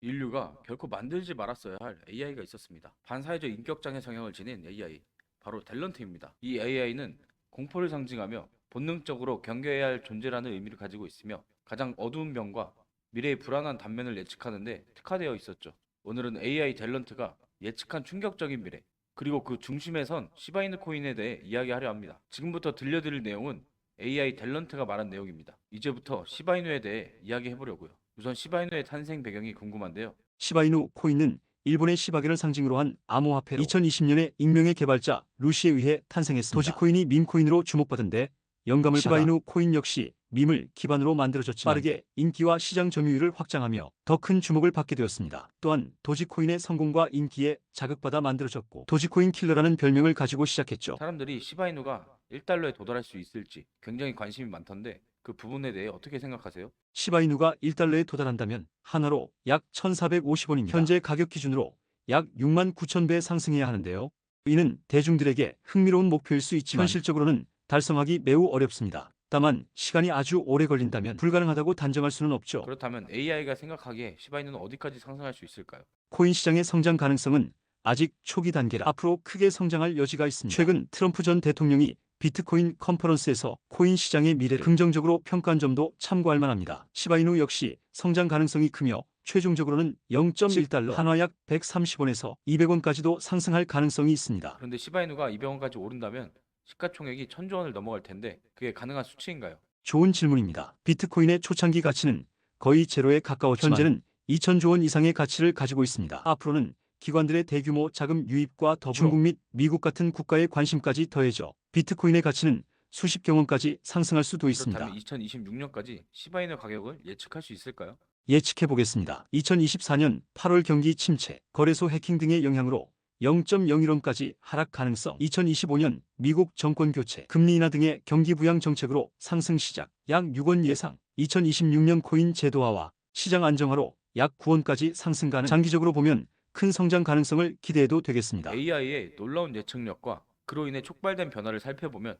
인류가 결코 만들지 말았어야 할 AI가 있었습니다. 반사회적 인격장애 성향을 지닌 AI, 바로 탤런트입니다. 이 AI는 공포를 상징하며 본능적으로 경계해야 할 존재라는 의미를 가지고 있으며 가장 어두운 면과 미래의 불안한 단면을 예측하는데 특화되어 있었죠. 오늘은 AI 탤런트가 예측한 충격적인 미래, 그리고 그 중심에 선 시바이누 코인에 대해 이야기하려 합니다. 지금부터 들려드릴 내용은 AI 탤런트가 말한 내용입니다. 이제부터 시바이누에 대해 이야기해보려고요. 우선 시바이누의 탄생 배경이 궁금한데요. 시바이누 코인은 일본의 시바견을 상징으로 한 암호화폐로 2020년에 익명의 개발자 루시에 의해 탄생했습니다. 도지코인이 밈코인으로 주목받은 데 영감을 시바이누 코인 역시 밈을 기반으로 만들어졌지만 빠르게 인기와 시장 점유율을 확장하며 더 큰 주목을 받게 되었습니다. 또한 도지코인의 성공과 인기에 자극받아 만들어졌고 도지코인 킬러라는 별명을 가지고 시작했죠. 사람들이 시바이누가 1달러에 도달할 수 있을지 굉장히 관심이 많던데 그 부분에 대해 어떻게 생각하세요? 시바이누가 1달러에 도달한다면 하나로 약 1,450원입니다. 현재 가격 기준으로 약 6만 9천 배 상승해야 하는데요. 이는 대중들에게 흥미로운 목표일 수 있지만 현실적으로는 달성하기 매우 어렵습니다. 다만 시간이 아주 오래 걸린다면 불가능하다고 단정할 수는 없죠. 그렇다면 AI가 생각하기에 시바이누는 어디까지 상승할 수 있을까요? 코인 시장의 성장 가능성은 아직 초기 단계라 앞으로 크게 성장할 여지가 있습니다. 최근 트럼프 전 대통령이 비트코인 컨퍼런스에서 코인 시장의 미래를 긍정적으로 평가한 점도 참고할 만합니다. 시바이누 역시 성장 가능성이 크며 최종적으로는 0.1달러 한화 약 130원에서 200원까지도 상승할 가능성이 있습니다. 그런데 시바이누가 200원까지 오른다면 시가총액이 천조 원을 넘어갈 텐데 그게 가능한 수치인가요? 좋은 질문입니다. 비트코인의 초창기 가치는 거의 제로에 가까웠지만 현재는 2천조 원 이상의 가치를 가지고 있습니다. 앞으로는 기관들의 대규모 자금 유입과 더불어 중국 및 미국 같은 국가의 관심까지 더해져 비트코인의 가치는 수십 경 원까지 상승할 수도 있습니다. 그렇다면 2026년까지 시바이누 가격을 예측할 수 있을까요? 예측해 보겠습니다. 2024년 8월 경기 침체, 거래소 해킹 등의 영향으로 0.01원까지 하락 가능성. 2025년 미국 정권 교체, 금리 인하 등의 경기 부양 정책으로 상승 시작. 약 6원 예상. 2026년 코인 제도화와 시장 안정화로 약 9원까지 상승 가능. 장기적으로 보면 큰 성장 가능성을 기대해도 되겠습니다. AI의 놀라운 예측력과 그로 인해 촉발된 변화를 살펴보면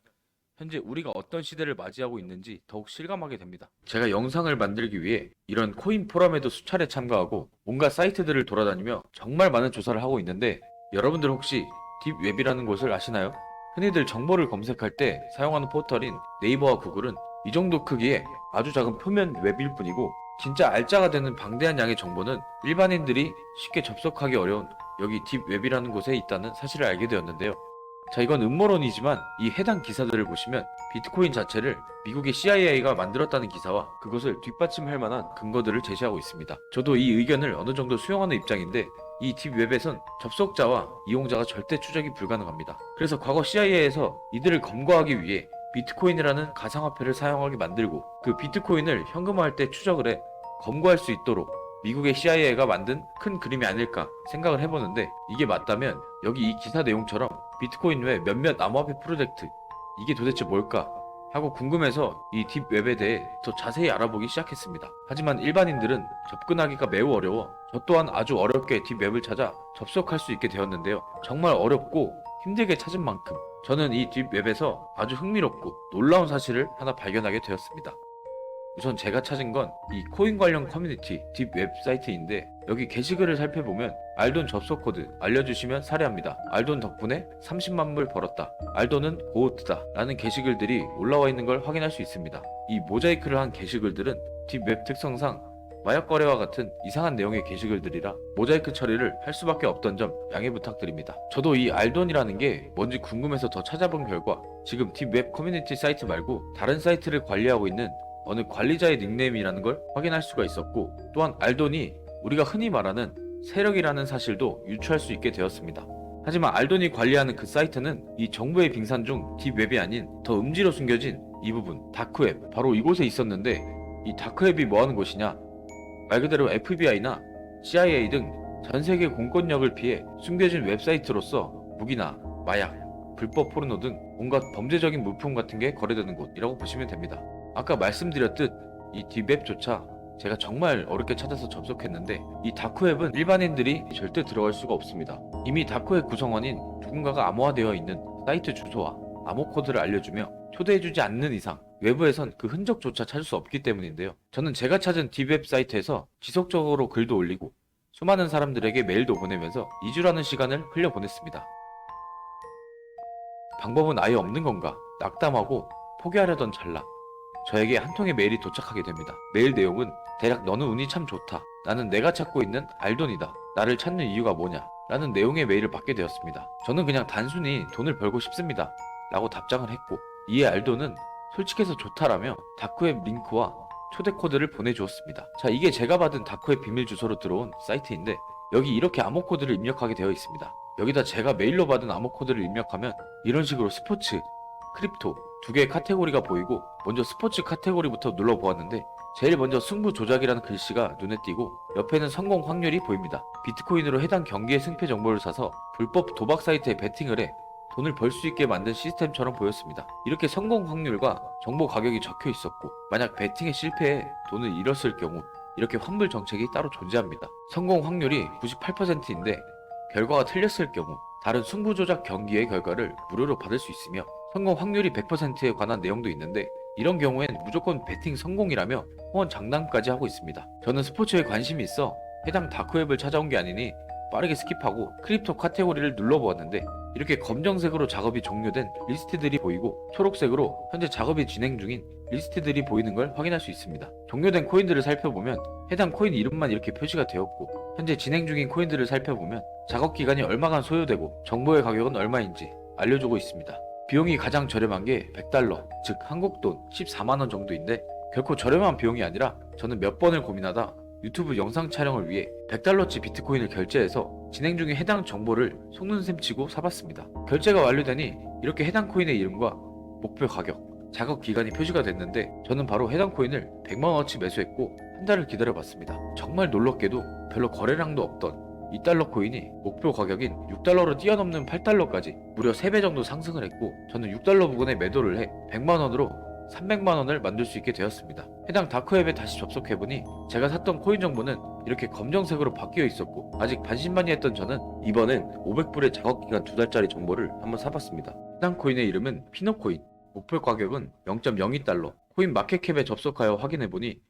현재 우리가 어떤 시대를 맞이하고 있는지 더욱 실감하게 됩니다. 제가 영상을 만들기 위해 이런 코인 포럼에도 수차례 참가하고 온갖 사이트들을 돌아다니며 정말 많은 조사를 하고 있는데 여러분들 혹시 딥웹이라는 곳을 아시나요? 흔히들 정보를 검색할 때 사용하는 포털인 네이버와 구글은 이 정도 크기의 아주 작은 표면 웹일 뿐이고 진짜 알짜가 되는 방대한 양의 정보는 일반인들이 쉽게 접속하기 어려운 여기 딥웹이라는 곳에 있다는 사실을 알게 되었는데요. 자, 이건 음모론이지만 이 해당 기사들을 보시면 비트코인 자체를 미국의 CIA가 만들었다는 기사와 그것을 뒷받침할 만한 근거들을 제시하고 있습니다. 저도 이 의견을 어느 정도 수용하는 입장인데 이 딥웹에선 접속자와 이용자가 절대 추적이 불가능합니다. 그래서 과거 CIA에서 이들을 검거하기 위해 비트코인이라는 가상화폐를 사용하게 만들고 그 비트코인을 현금화할 때 추적을 해 검거할 수 있도록 미국의 CIA가 만든 큰 그림이 아닐까 생각을 해보는데 이게 맞다면 여기 이 기사 내용처럼 비트코인 외 몇몇 암호화폐 프로젝트 이게 도대체 뭘까 하고 궁금해서 이 딥웹에 대해 더 자세히 알아보기 시작했습니다. 하지만 일반인들은 접근하기가 매우 어려워 저 또한 아주 어렵게 딥웹을 찾아 접속할 수 있게 되었는데요. 정말 어렵고 힘들게 찾은 만큼 저는 이 딥웹에서 아주 흥미롭고 놀라운 사실을 하나 발견하게 되었습니다. 우선 제가 찾은 건 이 코인 관련 커뮤니티 딥 웹사이트인데 여기 게시글을 살펴보면 알돈 접속 코드 알려주시면 사례합니다. 알돈 덕분에 30만 불 벌었다. 알돈은 고호트다. 라는 게시글들이 올라와 있는 걸 확인할 수 있습니다. 이 모자이크를 한 게시글들은 딥 웹 특성상 마약 거래와 같은 이상한 내용의 게시글들이라 모자이크 처리를 할 수밖에 없던 점 양해 부탁드립니다. 저도 이 알돈이라는 게 뭔지 궁금해서 더 찾아본 결과 지금 딥웹 커뮤니티 사이트 말고 다른 사이트를 관리하고 있는 어느 관리자의 닉네임이라는 걸 확인할 수가 있었고 또한 알돈이 우리가 흔히 말하는 세력이라는 사실도 유추할 수 있게 되었습니다. 하지만 알돈이 관리하는 그 사이트는 이 정부의 빙산 중 딥웹이 아닌 더 음지로 숨겨진 이 부분 다크웹 바로 이곳에 있었는데 이 다크웹이 뭐하는 곳이냐 말 그대로 FBI나 CIA 등 전 세계 공권력을 피해 숨겨진 웹사이트로서 무기나 마약, 불법 포르노 등 온갖 범죄적인 물품 같은 게 거래되는 곳이라고 보시면 됩니다. 아까 말씀드렸듯 이 딥웹조차 제가 정말 어렵게 찾아서 접속했는데 이 다크웹은 일반인들이 절대 들어갈 수가 없습니다. 이미 다크웹 구성원인 누군가가 암호화되어 있는 사이트 주소와 암호 코드를 알려주며 초대해주지 않는 이상 외부에선 그 흔적조차 찾을 수 없기 때문인데요. 저는 제가 찾은 딥웹 사이트에서 지속적으로 글도 올리고 수많은 사람들에게 메일도 보내면서 2주라는 시간을 흘려보냈습니다. 방법은 아예 없는 건가? 낙담하고 포기하려던 찰나 저에게 한 통의 메일이 도착하게 됩니다. 메일 내용은 대략 너는 운이 참 좋다. 나는 내가 찾고 있는 알돈이다. 나를 찾는 이유가 뭐냐? 라는 내용의 메일을 받게 되었습니다. 저는 그냥 단순히 돈을 벌고 싶습니다. 라고 답장을 했고 이에 알돈은 솔직해서 좋다라며 다크웹 링크와 초대 코드를 보내주었습니다. 자 이게 제가 받은 다크웹 비밀 주소로 들어온 사이트인데 여기 이렇게 암호 코드를 입력하게 되어 있습니다. 여기다 제가 메일로 받은 암호 코드를 입력하면 이런 식으로 스포츠, 크립토 두 개의 카테고리가 보이고 먼저 스포츠 카테고리부터 눌러보았는데 제일 먼저 승부 조작이라는 글씨가 눈에 띄고 옆에는 성공 확률이 보입니다. 비트코인으로 해당 경기의 승패 정보를 사서 불법 도박 사이트에 베팅을 해 돈을 벌 수 있게 만든 시스템처럼 보였습니다. 이렇게 성공 확률과 정보 가격이 적혀 있었고 만약 베팅에 실패해 돈을 잃었을 경우 이렇게 환불 정책이 따로 존재합니다. 성공 확률이 98%인데 결과가 틀렸을 경우 다른 승부 조작 경기의 결과를 무료로 받을 수 있으며 성공 확률이 100%에 관한 내용도 있는데 이런 경우엔 무조건 베팅 성공이라며 후원 장담까지 하고 있습니다. 저는 스포츠에 관심이 있어 해당 다크웹을 찾아온 게 아니니 빠르게 스킵하고 크립토 카테고리를 눌러보았는데 이렇게 검정색으로 작업이 종료된 리스트들이 보이고 초록색으로 현재 작업이 진행 중인 리스트들이 보이는 걸 확인할 수 있습니다. 종료된 코인들을 살펴보면 해당 코인 이름만 이렇게 표시가 되었고 현재 진행 중인 코인들을 살펴보면 작업 기간이 얼마간 소요되고 정보의 가격은 얼마인지 알려주고 있습니다. 비용이 가장 저렴한 게 100달러, 즉 한국 돈 14만원 정도인데 결코 저렴한 비용이 아니라 저는 몇 번을 고민하다 유튜브 영상 촬영을 위해 100달러치 비트코인을 결제해서 진행 중인 해당 정보를 속눈샘 치고 사봤습니다. 결제가 완료되니 이렇게 해당 코인의 이름과 목표 가격, 작업 기간이 표시가 됐는데 저는 바로 해당 코인을 100만원어치 매수했고 한 달을 기다려봤습니다. 정말 놀랍게도 별로 거래량도 없던 2달러 코인이 목표 가격인 6달러를 뛰어넘는 8달러까지 무려 3배 정도 상승을 했고 저는 6달러 부근에 매도를 해 100만원으로 300만원을 만들 수 있게 되었습니다. 해당 다크웹에 다시 접속해보니 제가 샀던 코인 정보는 이렇게 검정색으로 바뀌어 있었고 아직 반신반의했던 저는 이번엔 500불의 작업기간 두 달짜리 정보를 한번 사봤습니다. 해당 코인의 이름은 피노코인 목표 가격은 0.02달러 코인 마켓캡에 접속하여 확인해보니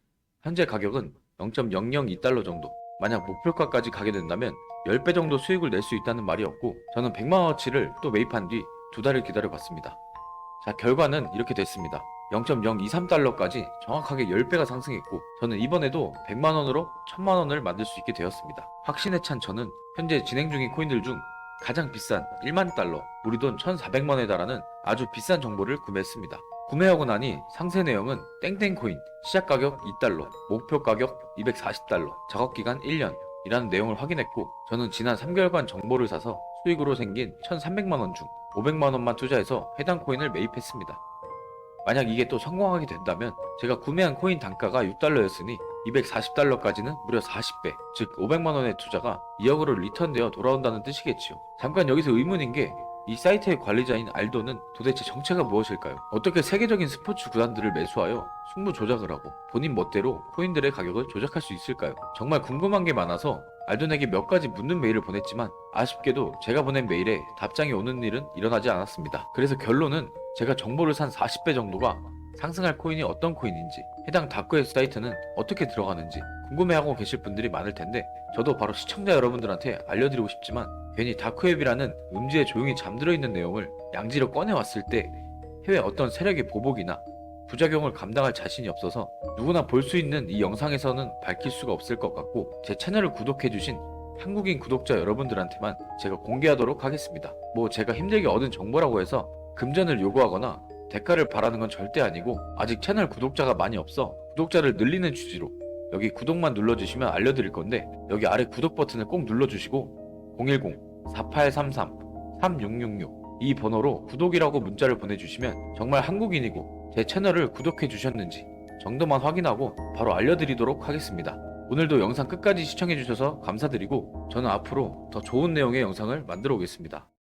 현재 가격은 0.002달러 정도 만약 목표가까지 가게 된다면 10배 정도 수익을 낼 수 있다는 말이었고 저는 100만원어치를 또 매입한 뒤 두 달을 기다려 봤습니다. 자 결과는 이렇게 됐습니다. 0.023달러까지 정확하게 10배가 상승했고 저는 이번에도 100만원으로 1000만원을 만들 수 있게 되었습니다. 확신에 찬 저는 현재 진행 중인 코인들 중 가장 비싼 1만 달러, 우리 돈 1,400만원에 달하는 아주 비싼 정보를 구매했습니다. 구매하고 나니 상세 내용은 땡땡코인 시작 가격 2달러, 목표 가격 240달러, 작업 기간 1년 이라는 내용을 확인했고 저는 지난 3개월간 정보를 사서 수익으로 생긴 1,300만원 중 500만원만 투자해서 해당 코인을 매입했습니다. 만약 이게 또 성공하게 된다면 제가 구매한 코인 단가가 6달러였으니 240달러까지는 무려 40배, 즉 500만원의 투자가 2억으로 리턴되어 돌아온다는 뜻이겠지요. 잠깐 여기서 의문인 게 이 사이트의 관리자인 알도는 도대체 정체가 무엇일까요? 어떻게 세계적인 스포츠 구단들을 매수하여 승부 조작을 하고 본인 멋대로 코인들의 가격을 조작할 수 있을까요? 정말 궁금한 게 많아서 알돈에게 몇 가지 묻는 메일을 보냈지만 아쉽게도 제가 보낸 메일에 답장이 오는 일은 일어나지 않았습니다. 그래서 결론은 제가 정보를 산 40배 정도가 상승할 코인이 어떤 코인인지 해당 다크웹 사이트는 어떻게 들어가는지 궁금해하고 계실 분들이 많을 텐데 저도 바로 시청자 여러분들한테 알려드리고 싶지만 괜히 다크웹이라는 음지에 조용히 잠들어 있는 내용을 양지로 꺼내왔을 때 해외 어떤 세력의 보복이나 부작용을 감당할 자신이 없어서 누구나 볼 수 있는 이 영상에서는 밝힐 수가 없을 것 같고 제 채널을 구독해주신 한국인 구독자 여러분들한테만 제가 공개하도록 하겠습니다. 뭐 제가 힘들게 얻은 정보라고 해서 금전을 요구하거나 대가를 바라는 건 절대 아니고 아직 채널 구독자가 많이 없어 구독자를 늘리는 취지로 여기 구독만 눌러주시면 알려드릴 건데 여기 아래 구독 버튼을 꼭 눌러주시고 010-4833-3666 이 번호로 구독이라고 문자를 보내주시면 정말 한국인이고 제 채널을 구독해 주셨는지 정도만 확인하고 바로 알려드리도록 하겠습니다. 오늘도 영상 끝까지 시청해 주셔서 감사드리고 저는 앞으로 더 좋은 내용의 영상을 만들어 오겠습니다.